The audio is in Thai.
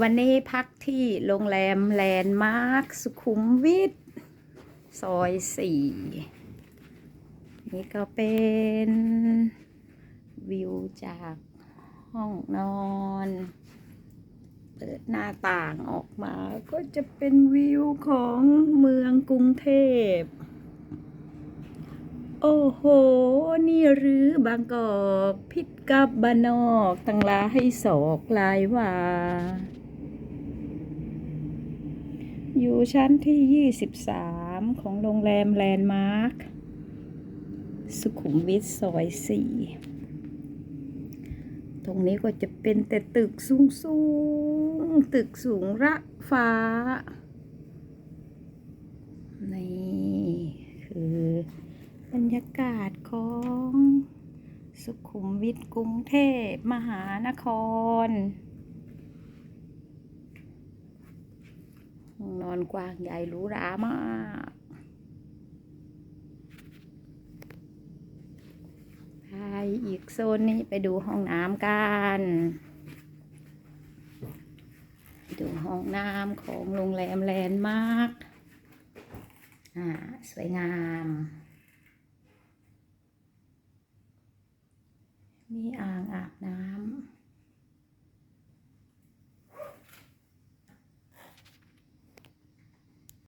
วันนี้พักที่โรงแรมแลนด์มาร์คสุขุมวิทซอยสี่นี่ก็เป็นวิวจากห้องนอน เปิดหน้าต่างออกมาก็จะเป็นวิวของเมืองกรุงเทพ โอ้โห นี่หรือบางกอกพิษกับบานนอกตั้งลาให้ศอกลายว่าอยู่ชั้นที่ 23 ของโรงแรมแลนด์มาร์ค สุขุมวิทซอย 4 ตรงนี้ก็จะเป็นแต่ตึกสูงสูงๆตึกสูงระฟ้า นี่คือ บรรยากาศของสุขุมวิทกรุงเทพมหานครนอนกว้างใหญ่หรูหรามาก ไปอีกโซนนี้ไปดูห้องน้ำกัน ดูห้องน้ำของโรงแรมแลนด์มาร์คอ่า สวยงาม มีอ่างอาบน้